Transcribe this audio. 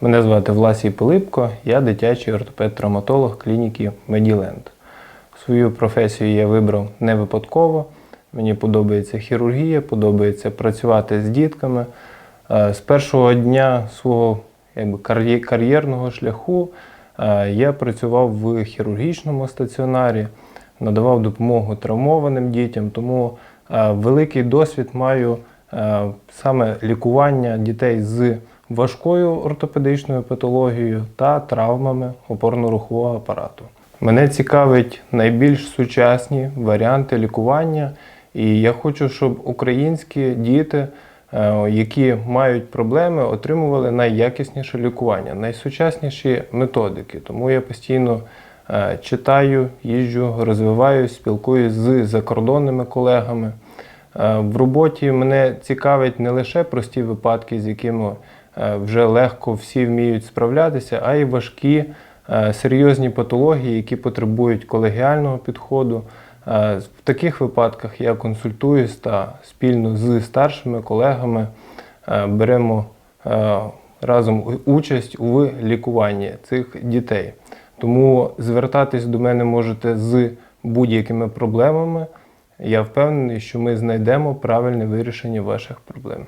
Мене звати Власій Пилипко, я дитячий ортопед-травматолог клініки Меділенд. Свою професію я вибрав не випадково. Мені подобається хірургія, подобається працювати з дітками. Е, З першого дня свого якби, кар'єрного шляху е, я працював в хірургічному стаціонарі, надавав допомогу травмованим дітям, тому е, великий досвід маю саме лікування дітей з важкою ортопедичною патологією та травмами опорно-рухового апарату. Мене цікавить найбільш сучасні варіанти лікування, і я хочу, щоб українські діти, е, які мають проблеми, отримували найякісніше лікування, найсучасніші методики. Тому я постійно е, читаю, їжджу, розвиваюсь, спілкуюсь з закордонними колегами. Е, В роботі мене цікавить не лише прості випадки, з якими е, вже легко всі вміють справлятися, а й важкі е, серйозні патології, які потребують колегіального підходу. В таких випадках я консультуюсь та спільно з старшими колегами беремо разом участь у лікуванні цих дітей. Тому звертатись до мене можете з будь-якими проблемами. Я впевнений, що ми знайдемо правильне вирішення ваших проблем.